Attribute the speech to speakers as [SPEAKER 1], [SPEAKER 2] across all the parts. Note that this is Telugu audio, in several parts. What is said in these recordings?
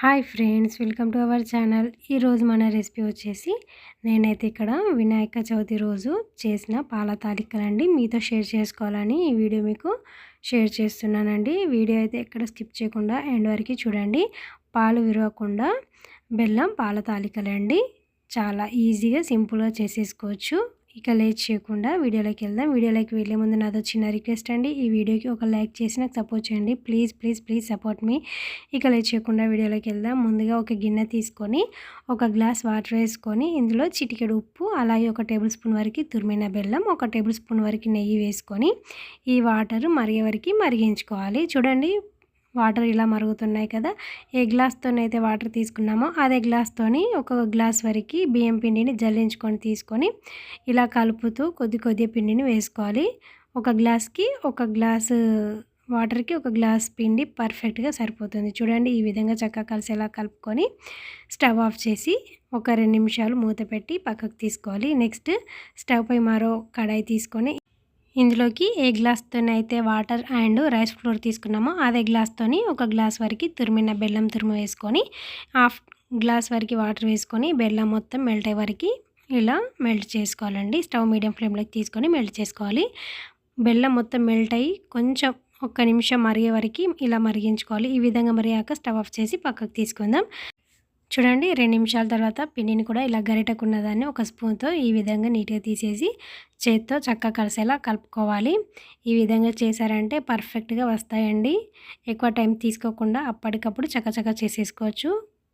[SPEAKER 1] Hi friends welcome to our channel. ఈరోజు మన రెసిపీ వచ్చేసి నేనైతే ఇక్కడ వినాయక చవితి రోజు చేసిన పాల తాలికలండి మీతో షేర్ చేసుకోవాలని ఈ వీడియో మీకు షేర్ చేస్తున్నానండి. వీడియో అయితే ఎక్కడ స్కిప్ చేయకుండా ఎండ్ వరకు చూడండి. పాలు విరవకుండా బెల్లం పాల తాలికలండి. చాలా ఈజీగా సింపుల్గా చేసేసుకోవచ్చు. ఇక లేట్ చేయకుండా వీడియోలోకి వెళ్దాం. వీడియోలోకి వెళ్ళే ముందు నాతో చిన్న రిక్వెస్ట్ అండి. ఈ వీడియోకి ఒక లైక్ చేసి నాకు సపోర్ట్ చేయండి. Please please please support me. ఇక లేట్ చేయకుండా వీడియోలోకి వెళ్దాం. ముందుగా ఒక గిన్నె తీసుకొని ఒక గ్లాస్ వాటర్ వేసుకొని ఇందులో చిటికెడు ఉప్పు అలాగే ఒక టేబుల్ స్పూన్ వరకు తురిమిన బెల్లం ఒక టేబుల్ స్పూన్ వరకు నెయ్యి వేసుకొని ఈ వాటర్ మరిగే వరకు మరిగించుకోవాలి. చూడండి వాటర్ ఇలా మరుగుతున్నాయి కదా ఏ గ్లాస్తోనైతే వాటర్ తీసుకున్నామో అదే గ్లాస్తోని ఒక గ్లాస్ వరకు బియ్యం పిండిని జల్లించుకొని తీసుకొని ఇలా కలుపుతూ కొద్ది కొద్దిగా పిండిని వేసుకోవాలి. ఒక గ్లాస్కి ఒక గ్లాసు వాటర్కి ఒక గ్లాస్ పిండి పర్ఫెక్ట్గా సరిపోతుంది. చూడండి ఈ విధంగా చక్కగా కలిసేలా కలుపుకొని స్టవ్ ఆఫ్ చేసి ఒక రెండు నిమిషాలు మూత పెట్టి పక్కకు తీసుకోవాలి. నెక్స్ట్ స్టవ్ పై మరో కడాయి తీసుకొని ఇందులోకి ఏ గ్లాస్తోనైతే వాటర్ అండ్ రైస్ ఫ్లోర్ తీసుకున్నామో అదే గ్లాస్తోని ఒక గ్లాస్ వరకు తురిమిన బెల్లం తురుము వేసుకొని హాఫ్ గ్లాస్ వరకు వాటర్ వేసుకొని బెల్లం మొత్తం మెల్ట్ అయ్యే వరకు ఇలా మెల్ట్ చేసుకోవాలండి. స్టవ్ మీడియం ఫ్లేమ్లోకి తీసుకొని మెల్ట్ చేసుకోవాలి. బెల్లం మొత్తం మెల్ట్ అయ్యి కొంచెం ఒక్క నిమిషం మరిగే వరకు ఇలా మరిగించుకోవాలి. ఈ విధంగా మరిగాక స్టవ్ ఆఫ్ చేసి పక్కకు తీసుకుందాం. చూడండి రెండు నిమిషాల తర్వాత పిండిని కూడా ఇలా గరిటకున్న దాన్ని ఒక స్పూన్తో ఈ విధంగా నీట్గా తీసేసి చేత్తో చక్కగా కలిసేలా కలుపుకోవాలి. ఈ విధంగా చేశారంటే పర్ఫెక్ట్గా వస్తాయండి. ఎక్కువ టైం తీసుకోకుండా అప్పటికప్పుడు చక్కచక్క చేసేసుకోవచ్చు.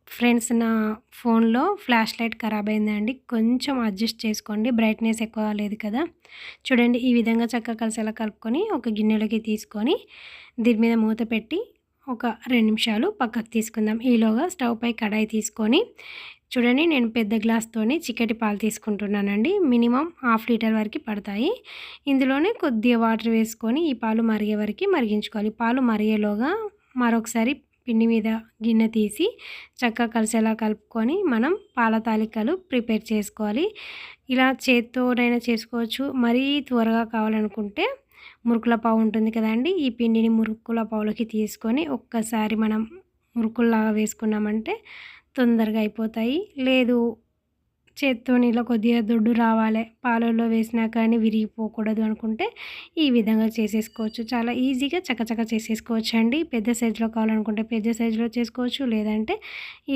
[SPEAKER 1] ఫ్రెండ్స్ నా ఫోన్లో ఫ్లాష్ లైట్ ఖరాబ్ అయిందండి. కొంచెం అడ్జస్ట్ చేసుకోండి. బ్రైట్నెస్ ఎక్కువ లేదు కదా. చూడండి ఈ విధంగా చక్కగా కలిసేలా కలుపుకొని ఒక గిన్నెలోకి తీసుకొని దీని మీద మూత పెట్టి ఒక రెండు నిమిషాలు పక్కకు తీసుకుందాం. ఈలోగా స్టవ్ పై కడాయి తీసుకొని చూడండి నేను పెద్ద గ్లాస్తోని చిక్కటి పాలు తీసుకుంటున్నానండి. మినిమం హాఫ్ లీటర్ వరకు పడతాయి. ఇందులోనే కొద్దిగా వాటర్ వేసుకొని ఈ పాలు మరిగే వరకు మరిగించుకోవాలి. పాలు మరిగేలోగా మరొకసారి పిండి మీద గిన్నె తీసి చక్కగా కలిసేలా కలుపుకొని మనం పాల తాలికలు ప్రిపేర్ చేసుకోవాలి. ఇలా చేత్తోనైనా చేసుకోవచ్చు. మరీ త్వరగా కావాలనుకుంటే మురుకుల పావు ఉంటుంది కదండి ఈ పిండిని మురుకుల పావులోకి తీసుకొని ఒక్కసారి మనం మురుకుల్లాగా వేసుకున్నామంటే తొందరగా అయిపోతాయి. లేదు చేత్తో ఇలా కొద్దిగా దొడ్డు రావాలి. పాలల్లో వేసినా కానీ విరిగిపోకూడదు అనుకుంటే ఈ విధంగా చేసేసుకోవచ్చు. చాలా ఈజీగా చకచక చేసేసుకోవచ్చు అండి పెద్ద సైజులో కావాలనుకుంటే పెద్ద సైజులో చేసుకోవచ్చు. లేదంటే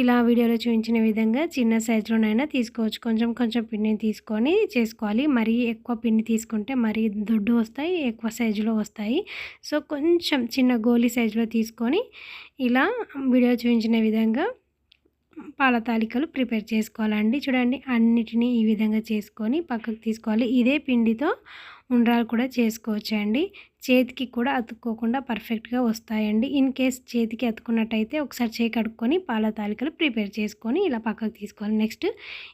[SPEAKER 1] ఇలా వీడియోలో చూపించిన విధంగా చిన్న సైజులోనైనా తీసుకోవచ్చు. కొంచెం కొంచెం పిండిని తీసుకొని చేసుకోవాలి. మరీ ఎక్కువ పిండి తీసుకుంటే మరీ దొడ్డు వస్తాయి ఎక్కువ సైజులో వస్తాయి. సో కొంచెం చిన్న గోలీ సైజులో తీసుకొని ఇలా వీడియో చూపించిన విధంగా పాల తాలికలు ప్రిపేర్ చేసుకోవాలండి. చూడండి అన్నిటినీ ఈ విధంగా చేసుకొని పక్కకు తీసుకోవాలి. ఇదే పిండితో ఉండ్రాలు కూడా చేసుకోవచ్చు అండి చేతికి కూడా అతుక్కోకుండా పర్ఫెక్ట్గా వస్తాయండి. ఇన్ కేస్ చేతికి అతుకున్నట్టయితే ఒకసారి చేయి కడుక్కొని పాల తాలికలు ప్రిపేర్ చేసుకొని ఇలా పక్కకు తీసుకోవాలి. నెక్స్ట్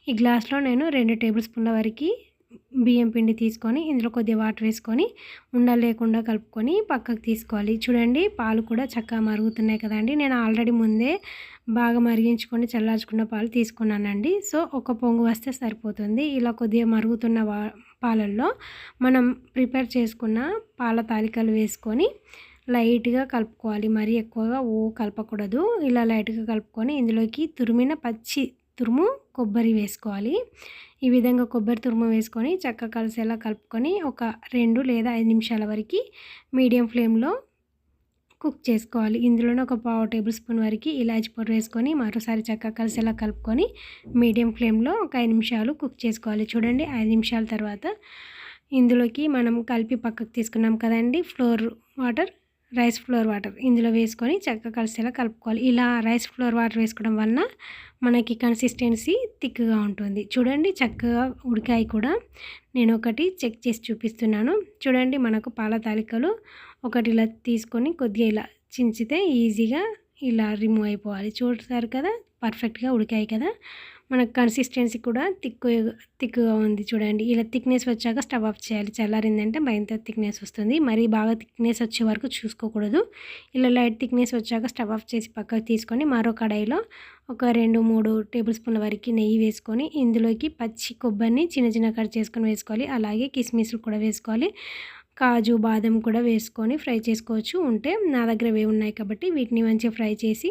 [SPEAKER 1] ఈ గ్లాస్లో నేను రెండు టేబుల్ స్పూన్ల వరకు బియ్యం పిండి తీసుకొని ఇందులో కొద్దిగా వాటర్ వేసుకొని ఉండలు లేకుండా కలుపుకొని పక్కకు తీసుకోవాలి. చూడండి పాలు కూడా చక్కగా మరుగుతున్నాయి కదండి. నేను ఆల్రెడీ ముందే బాగా మరిగించుకొని చల్లార్చుకున్న పాలు తీసుకున్నానండి. సో ఒక పొంగు వస్తే సరిపోతుంది. ఇలా కొద్దిగా మరుగుతున్న పాలల్లో మనం ప్రిపేర్ చేసుకున్న పాల తాలికలు వేసుకొని లైట్గా కలుపుకోవాలి. మరీ ఎక్కువగా ఓ కలపకూడదు. ఇలా లైట్గా కలుపుకొని ఇందులోకి తురిమిన పచ్చి తురుము కొబ్బరి వేసుకోవాలి. ఈ విధంగా కొబ్బరి తురుము వేసుకొని చక్క కలిసేలా కలుపుకొని ఒక రెండు లేదా ఐదు నిమిషాల వరకు మీడియం ఫ్లేమ్లో కుక్ చేసుకోవాలి. ఇందులోనే ఒక పావు టేబుల్ స్పూన్ వరకు ఇలాచి పొడి వేసుకొని మరోసారి చక్కగా కలిసేలా కలుపుకొని మీడియం ఫ్లేమ్లో ఒక ఐదు నిమిషాలు కుక్ చేసుకోవాలి. చూడండి ఐదు నిమిషాల తర్వాత ఇందులోకి మనం కలిపి పక్కకు తీసుకున్నాం కదండి flour water. Rice flour water ఇందులో వేసుకొని చక్కగా కలిసేలా కలుపుకోవాలి. ఇలా రైస్ ఫ్లోర్ వాటర్ వేసుకోవడం వలన మనకి కన్సిస్టెన్సీ థిక్గా ఉంటుంది. చూడండి చక్కగా ఉడికాయి కూడా నేను ఒకటి చెక్ చేసి చూపిస్తున్నాను. చూడండి మనకు పాల తాలికలు ఒకటి ఇలా తీసుకొని కొద్దిగా ఇలా చించితే ఈజీగా ఇలా రిమూవ్ అయిపోవాలి. చూడతారు కదా? పర్ఫెక్ట్గా ఉడికాయి కదా! మనకు కన్సిస్టెన్సీ కూడా థిక్ థిక్గా ఉంది చూడండి. ఇలా థిక్నెస్ వచ్చాక స్టవ్ ఆఫ్ చేయాలి. చల్లారిందంటే మరింత థిక్నెస్ వస్తుంది. మరీ బాగా థిక్నెస్ వచ్చే వరకు చూసుకోకూడదు. ఇలా లైట్ థిక్నెస్ వచ్చాక స్టవ్ ఆఫ్ చేసి పక్కకు తీసుకొని మరో కడాయిలో ఒక రెండు మూడు టేబుల్ స్పూన్ల వరకు నెయ్యి వేసుకొని ఇందులోకి పచ్చి కొబ్బరిని చిన్న చిన్న కట్ చేసుకొని వేసుకోవాలి. అలాగే కిస్మిస్లు కూడా వేసుకోవాలి. కాజు బాదం కూడా వేసుకొని ఫ్రై చేసుకోవచ్చు. ఉంటే నా దగ్గర ఇవే ఉన్నాయి కాబట్టి వీటిని మంచిగా ఫ్రై చేసి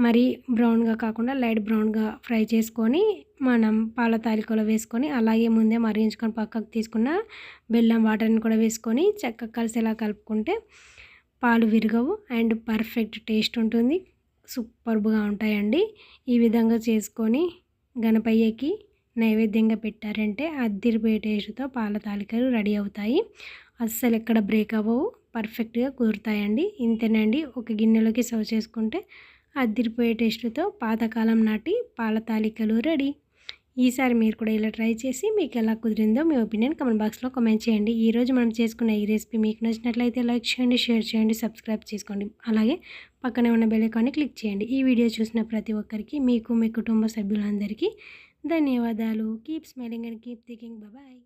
[SPEAKER 1] మరి బ్రౌన్గా కాకుండా లైట్ బ్రౌన్గా ఫ్రై చేసుకొని మనం పాల తాలికలో వేసుకొని అలాగే ముందే మరిగించుకొని పక్కకు తీసుకున్న బెల్లం వాటర్ని కూడా వేసుకొని చక్కగా కలిసేలా కలుపుకుంటే పాలు విరగవు అండ్ పర్ఫెక్ట్ టేస్ట్ ఉంటుంది. సూపర్బ్గా ఉంటాయండి. ఈ విధంగా చేసుకొని గణపయ్యకి నైవేద్యంగా పెట్టారంటే అద్దిరిపోయే టేస్ట్తో పాల తాలికలు రెడీ అవుతాయి. అస్సలు ఎక్కడ బ్రేక్ అవ్వవు పర్ఫెక్ట్గా కుదురుతాయండి. ఇంతేనండి. ఒక గిన్నెలోకి సర్వ్ చేసుకుంటే అద్దిరిపోయే టేస్ట్తో పాతకాలం నాటి పాల తాలికలు రెడీ. ఈసారి మీరు కూడా ఇలా ట్రై చేసి మీకు ఎలా కుదిరిందో మీ ఒపీనియన్ కమెంట్ బాక్స్లో కమెంట్ చేయండి. ఈరోజు మనం చేసుకున్న ఈ రెసిపీ మీకు నచ్చినట్లయితే లైక్ చేయండి షేర్ చేయండి సబ్స్క్రైబ్ చేసుకోండి. అలాగే పక్కనే ఉన్న బెల్ ఐకాన్ని క్లిక్ చేయండి. ఈ వీడియో చూసిన ప్రతి ఒక్కరికి మీకు మీ కుటుంబ సభ్యులందరికీ ధన్యవాదాలు. Keep smiling and keep thinking. Bye.